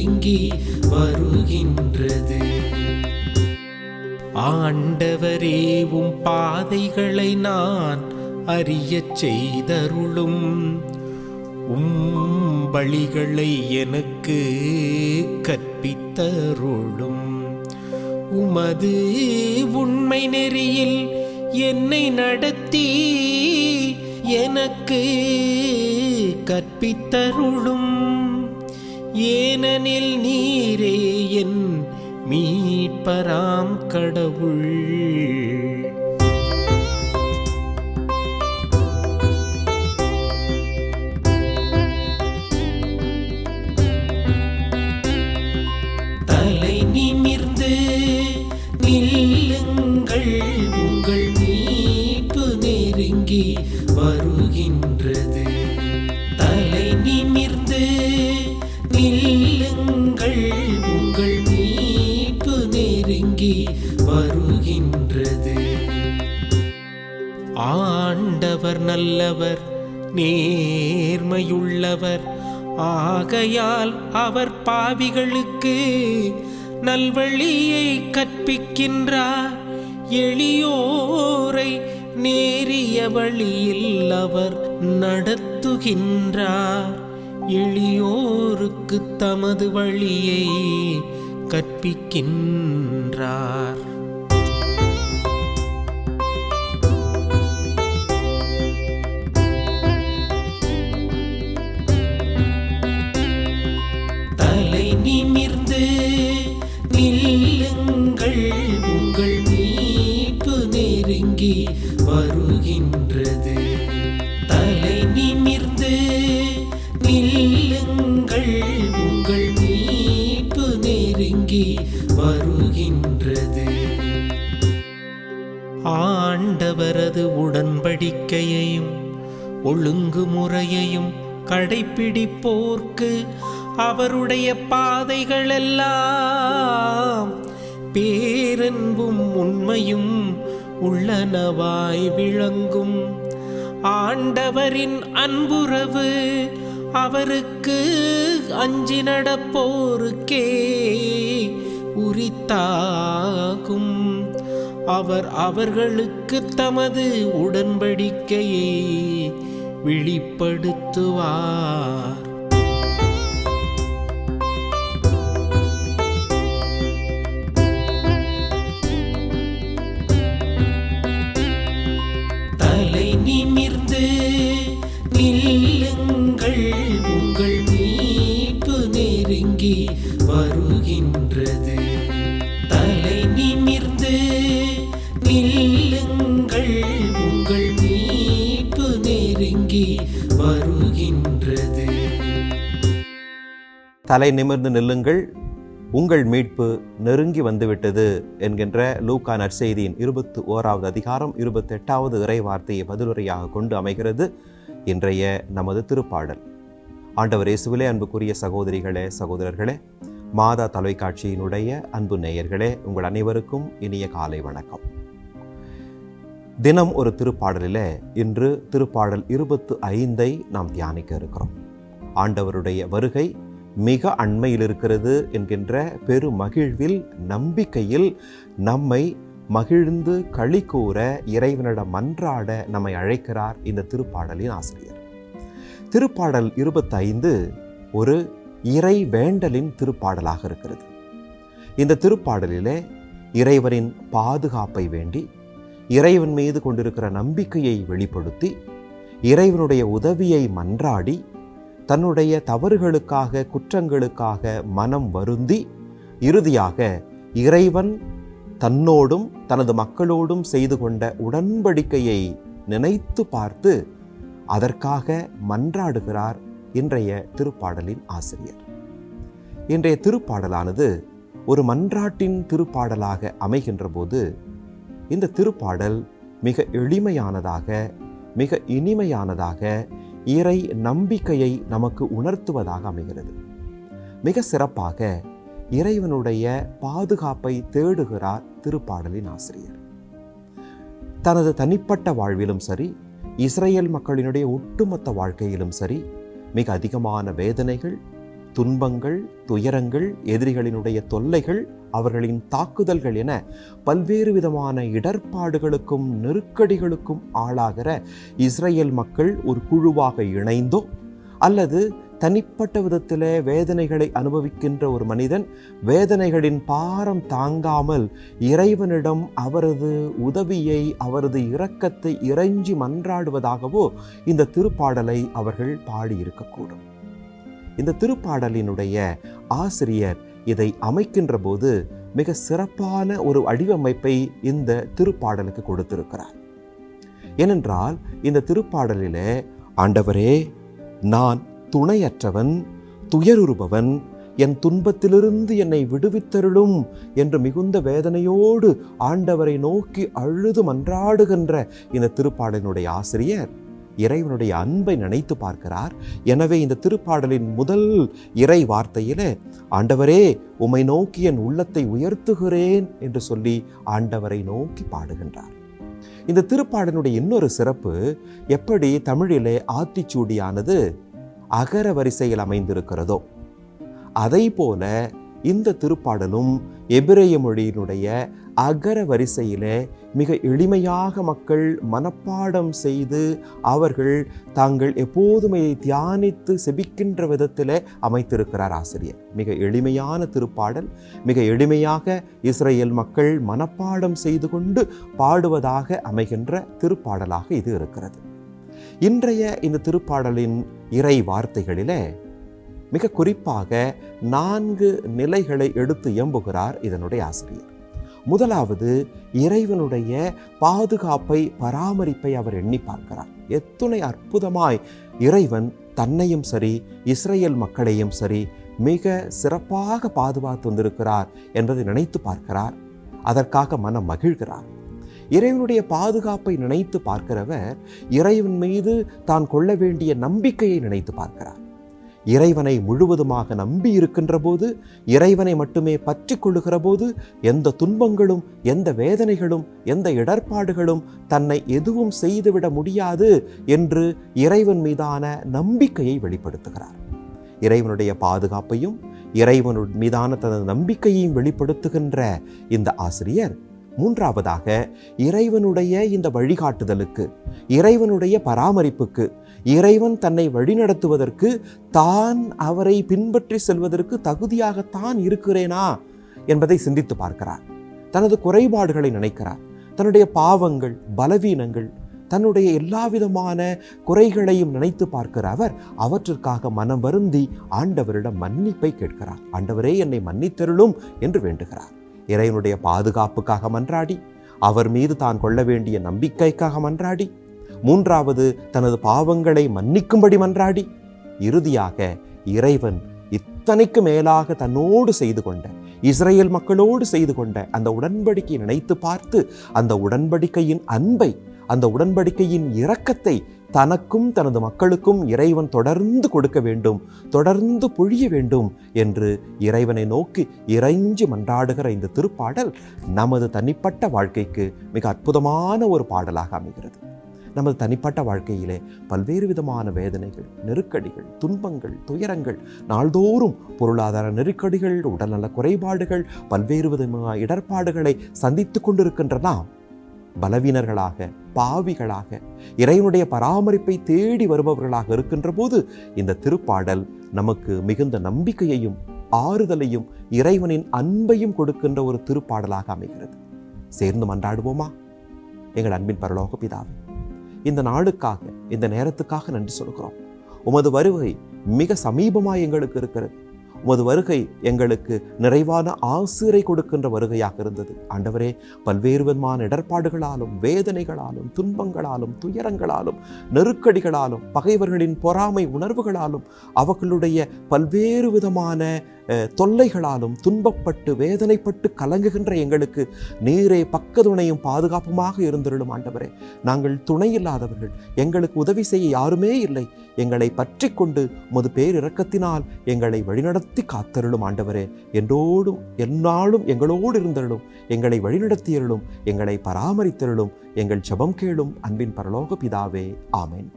ஒடுங்கி வருகின்றது. ஆண்டவரே உம் பாதைகளை நான் அறியச் செய்தருளும். உம் வழிகளை எனக்கு கற்பித்தருளும். உமது உண்மை நெறியில் என்னை நடத்தி எனக்கு கற்பித்தருளும். ஏனெனில் நீரே என் மீட்பராம் கடவுள். அவர் நல்லவர் நேர்மையுள்ளவர். ஆகையால் அவர் பாவிகளுக்கு நல்வழியை கற்பிக்கின்றார். எளியோரை நேரிய வழியில் அவர் நடத்துகின்றார். எளியோருக்கு தமது வழியை கற்பிக்கின்றார். வருகின்றது. ஆண்டவரது உடன்படிக்கையையும் ஒழுங்குமுறையையும் கடைப்பிடிப்போர்க்கு அவருடைய பாதைகளெல்லாம் பேரன்பும் உண்மையும் உள்ளனவாய் விளங்கும். ஆண்டவரின் அன்புறவு அவருக்கு அஞ்சி நடப்போருக்கே உரித்தாகும். அவர் அவர்களுக்கு தமது உடன்படிக்கையை வெளிப்படுத்துவார். நில்லுங்கள் உங்கள் மீட்பு நெருங்கி வருகின்றது. தலை நிமிர்ந்து நில்லுங்கள் உங்கள் மீட்பு நெருங்கி வந்துவிட்டது என்கின்ற லூகா நற்செய்தியின் இருபத்தி ஓராவது அதிகாரம் இருபத்தெட்டாவது இறை வார்த்தையை பதிலுரையாக கொண்டு அமைகிறது இன்றைய நமது திருப்பாடல். ஆண்டவர் இயேசுவிலே அன்புக்குரிய சகோதரிகளே சகோதரர்களே மாதா தொலைக்காட்சியினுடைய அன்பு நேயர்களே உங்கள் அனைவருக்கும் இனிய காலை வணக்கம். தினம் ஒரு திருப்பாடலிலே இன்று திருப்பாடல் இருபத்து ஐந்தை நாம் தியானிக்க இருக்கிறோம். ஆண்டவருடைய வருகை மிக அண்மையில் இருக்கிறது என்கின்ற பெரு மகிழ்வில் நம்பிக்கையில் நம்மை மகிழ்ந்து களி கூற இறைவனிடம் மன்றாட நம்மை அழைக்கிறார் இந்த திருப்பாடலின் ஆசிரியர். திருப்பாடல் இருபத்தைந்து ஒரு இறை வேண்டலின் திருப்பாடலாக இருக்கிறது. இந்த திருப்பாடலிலே இறைவனின் பாதுகாப்பை வேண்டி இறைவன் மீது கொண்டிருக்கிற நம்பிக்கையை வெளிப்படுத்தி இறைவனுடைய உதவியை மன்றாடி தன்னுடைய தவறுகளுக்காக குற்றங்களுக்காக மனம் வருந்தி இறுதியாக இறைவன் தன்னோடும் தனது மக்களோடும் செய்து கொண்ட உடன்படிக்கையை நினைத்து பார்த்து அதற்காக மன்றாடுகிறார் இன்றைய திருப்பாடலின் ஆசிரியர். இன்றைய திருப்பாடலானது ஒரு மன்றாட்டின் திருப்பாடலாக அமைகின்ற போது இந்த திருப்பாடல் மிக எளிமையானதாக மிக இனிமையானதாக இறை நம்பிக்கையை நமக்கு உணர்த்துவதாக அமைகிறது. மிக சிறப்பாக இறைவனுடைய பாதுகாப்பை தேடுகிறார் திருப்பாடலின் ஆசிரியர். தனது தனிப்பட்ட வாழ்விலும் சரி இஸ்ரேல் மக்களினுடைய ஒட்டுமொத்த வாழ்க்கையிலும் சரி மிக அதிகமான வேதனைகள் துன்பங்கள் துயரங்கள் எதிரிகளினுடைய தொல்லைகள் அவர்களின் தாக்குதல்கள் என பல்வேறு விதமான இடர்பாடுகளுக்கும் நெருக்கடிகளுக்கும் ஆளாகிற இஸ்ரேல் மக்கள் ஒரு குழுவாக இணைந்தோ அல்லது தனிப்பட்ட விதத்தில் வேதனைகளை அனுபவிக்கின்ற ஒரு மனிதன் வேதனைகளின் பாரம் தாங்காமல் இறைவனிடம் அவரது உதவியை அவரது இரக்கத்தை இறைஞ்சி மன்றாடுவதாகவோ இந்த திருப்பாடலை அவர்கள் பாடியிருக்கக்கூடும். இந்த திருப்பாடலினுடைய ஆசிரியர் இதை அமைக்கின்ற போது மிக சிறப்பான ஒரு வடிவமைப்பை இந்த திருப்பாடலுக்கு கொடுத்திருக்கிறார். ஏனென்றால் இந்த திருப்பாடலிலே ஆண்டவரே நான் துணையற்றவன் துயருறுபவன் என் துன்பத்திலிருந்து என்னை விடுவித்தருளும் என்று மிகுந்த வேதனையோடு ஆண்டவரை நோக்கி அழுது மன்றாடுகின்ற இந்த திருப்பாடலினுடைய ஆசிரியர் இறைவனுடைய அன்பை நினைத்து பார்க்கிறார். எனவே இந்த திருப்பாடலின் முதல் இறை வார்த்தையில் ஆண்டவரே உம்மை நோக்கி என் உள்ளத்தை உயர்த்துகிறேன் என்று சொல்லி ஆண்டவரை நோக்கி பாடுகின்றார். இந்த திருப்பாடலினுடைய இன்னொரு சிறப்பு எப்படி தமிழிலே ஆத்திச்சூடியானது அகர வரிசையில் அமைந்திருக்கிறதோ அதை போல இந்த திருப்பாடலும் எபிரேய மொழியினுடைய அகர வரிசையிலே மிக எளிமையாக மக்கள் மனப்பாடம் செய்து அவர்கள் தாங்கள் எப்போதுமே தியானித்து செபிக்கின்ற விதத்தில் அமைத்திருக்கிறார் ஆசிரியர். மிக எளிமையான திருப்பாடல் மிக எளிமையாக இஸ்ரேல் மக்கள் மனப்பாடம் செய்து கொண்டு பாடுவதாக அமைகின்ற திருப்பாடலாக இது இருக்கிறது. இன்றைய இந்த திருப்பாடலின் இறை வார்த்தைகளிலே மிக குறிப்பாக நான்கு நிலைகளை எடுத்து எம்புகிறார் இதனுடைய ஆசிரியர். முதலாவது இறைவனுடைய பாதுகாப்பை பராமரிப்பை அவர் எண்ணி பார்க்கிறார். எத்துணை அற்புதமாய் இறைவன் தன்னையும் சரி இஸ்ரேல் மக்களையும் சரி மிக சிறப்பாக பாதுகாத்து வந்திருக்கிறார் என்பதை நினைத்து பார்க்கிறார். அதற்காக மனம் மகிழ்கிறார். இறைவனுடைய பாதுகாப்பை நினைத்து பார்க்கிறவர் இறைவன் மீது தான் கொள்ள வேண்டிய நம்பிக்கையை நினைத்து பார்க்கிறார். இறைவனை முழுவதுமாக நம்பி இருக்கின்ற போது இறைவனை மட்டுமே பற்றி கொள்ளுகிற போது எந்த துன்பங்களும் எந்த வேதனைகளும் எந்த இடர்பாடுகளும் தன்னை எதுவும் செய்துவிட முடியாது என்று இறைவன் மீதான நம்பிக்கையை வெளிப்படுத்துகிறார். இறைவனுடைய பாதுகாப்பையும் இறைவனு மீதான தனது நம்பிக்கையையும் வெளிப்படுத்துகின்ற இந்த ஆசிரியர் மூன்றாவதாக இறைவனுடைய இந்த வழிகாட்டுதலுக்கு இறைவனுடைய பராமரிப்புக்கு இறைவன் தன்னை வழிநடத்துவதற்கு தான் அவரை பின்பற்றி செல்வதற்கு தகுதியாகத்தான் இருக்கிறேனா என்பதை சிந்தித்து பார்க்கிறார். தனது குறைபாடுகளை நினைக்கிறார். தன்னுடைய பாவங்கள் பலவீனங்கள் தன்னுடைய எல்லா விதமான குறைகளையும் நினைத்து பார்க்கிற அவர் அவற்றிற்காக மனம் வருந்தி ஆண்டவரிடம் மன்னிப்பை கேட்கிறார். ஆண்டவரே என்னை மன்னித்தருளும் என்று வேண்டுகிறார். இறைவனுடைய பாதுகாப்புக்காக மன்றாடி அவர் மீது தான் கொள்ள வேண்டிய நம்பிக்கைக்காக மன்றாடி மூன்றாவது தனது பாவங்களை மன்னிக்கும்படி மன்றாடி. இறுதியாக இறைவன் இத்தனைக்கு மேலாக தன்னோடு செய்து கொண்ட இஸ்ரேல் மக்களோடு செய்து கொண்ட அந்த உடன்படிக்கையை நினைத்து பார்த்து அந்த உடன்படிக்கையின் அன்பை அந்த உடன்படிக்கையின் இரக்கத்தை தனக்கும் தனது மக்களுக்கும் இறைவன் தொடர்ந்து கொடுக்க வேண்டும் தொடர்ந்து பொழிய வேண்டும் என்று இறைவனை நோக்கி இறைஞ்சி மன்றாடுகிற இந்த திருப்பாடல் நமது தனிப்பட்ட வாழ்க்கைக்கு மிக அற்புதமான ஒரு பாடலாக அமைகிறது. நமது தனிப்பட்ட வாழ்க்கையிலே பல்வேறு விதமான வேதனைகள் நெருக்கடிகள் துன்பங்கள் துயரங்கள் நாள்தோறும் பொருளாதார நெருக்கடிகள் உடல்நல குறைபாடுகள் பல்வேறு விதமான இடர்பாடுகளை சந்தித்து கொண்டிருக்கின்ற நாம் பலவீனர்களாக பாவிகளாக இறைவனுடைய பராமரிப்பை தேடி வருபவர்களாக இருக்கின்ற போது இந்த திருப்பாடல் நமக்கு மிகுந்த நம்பிக்கையையும் ஆறுதலையும் இறைவனின் அன்பையும் கொடுக்கின்ற ஒரு திருப்பாடலாக அமைகிறது. சேர்ந்து மன்றாடுவோமா? எங்கள் அன்பின் பரலோக பிதாவே இந்த நாளுக்காக இந்த நேரத்துக்காக நன்றி சொல்கிறோம் உமது வருகை மிக சமீபமாய் எங்களுக்கு இருக்கிறது. உமது வருகை எங்களுக்கு நிறைவான ஆசிரை கொடுக்கின்ற வருகையாக இருந்தது. ஆண்டவரே பல்வேறு விதமான இடர்பாடுகளாலும் வேதனைகளாலும் துன்பங்களாலும் துயரங்களாலும் நெருக்கடிகளாலும் பகைவர்களின் பொறாமை உணர்வுகளாலும் அவர்களுடைய பல்வேறு விதமான தொல்லைகளாலும் துன்பப்பட்டு வேதனைப்பட்டு கலங்குகின்ற எங்களுக்கு நீரே பக்கதுணையும் பாதுகாப்புமாக இருந்திருளும் ஆண்டவரே. நாங்கள் துணை இல்லாதவர்கள். எங்களுக்கு உதவி செய்ய யாருமே இல்லை. எங்களை பற்றி கொண்டு உமது பேரிறக்கத்தினால் எங்களை வழிநடத்தி காத்தருளும் ஆண்டவரே. என்றோடும் எந்நாளும் எங்களோடு இருந்தருளும் எங்களை வழிநடத்தியருளும் எங்களை பராமரித்தருளும் எங்கள் ஜெபம் கேளும் அன்பின் பரலோக பிதாவே. ஆமேன்.